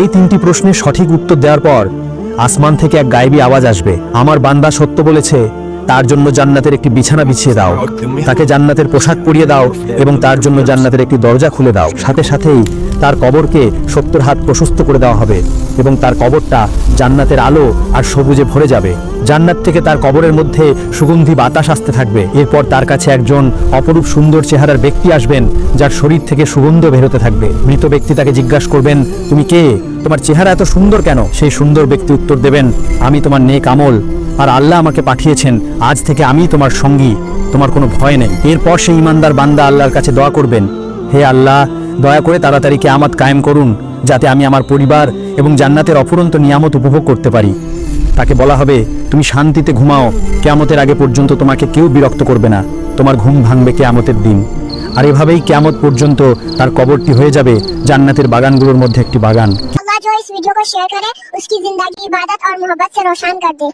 এই তিনটি প্রশ্নের সঠিক উত্তর দেওয়ার পর আসমান থেকে এক গায়েবী আওয়াজ আসবে। আমার বান্দা সত্য বলেছে, তার জন্য জান্নাতের একটি বিছানা বিছিয়ে দাও। তাকে জান্নাতের পোশাক পরিয়ে দাও এবং তার জন্য জান্নাতের একটি দরজা খুলে দাও। সাথে সাথেই তার কবরকে সত্তর হাত প্রশস্ত করে দেওয়া হবে এবং তার কবরটা জান্নাতের আলো আর সবুজে ভরে যাবে। জান্নাত থেকে তার কবরের মধ্যে সুগন্ধি বাতাস আসতে থাকবে। এরপর তার কাছে একজন অপরূপ সুন্দর চেহারার ব্যক্তি আসবেন, যার শরীর থেকে সুগন্ধ বেরোতে থাকবে। মৃত ব্যক্তি তাকে জিজ্ঞাসা করবেন, তুমি কে? তোমার চেহারা এত সুন্দর কেন? সেই সুন্দর ব্যক্তি উত্তর দেবেন, আমি তোমার নেক আমল, আর আল্লাহ আমাকে পাঠিয়েছেন, আজ থেকে আমি তোমার সঙ্গী, তোমার কোনো ভয় নেই। এরপর সেই ইমানদার বান্দা আল্লাহর কাছে দোয়া করবেন, হে আল্লাহ, দয়া করে তাড়াতাড়ি কেয়ামত কায়েম করুন, যাতে আমি আমার পরিবার এবং জান্নাতের অফুরন্ত নিয়ামত উপভোগ করতে পারি। তাকে বলা হবে তুমি শান্তিতে ঘুমাও কেয়ামতের আগে পর্যন্ত তোমাকে কেউ বিরক্ত করবে না তোমার ঘুম ভাঙবে কেয়ামতের দিন আর এভাবেই কেয়ামত পর্যন্ত তার কবরটি হয়ে যাবে জান্নাতের বাগানগুলোর মধ্যে একটি বাগান अल्लाह जो इस वीडियो को शेयर करे उसकी जिंदगी इबादत और मोहब्बत से रोशन कर दे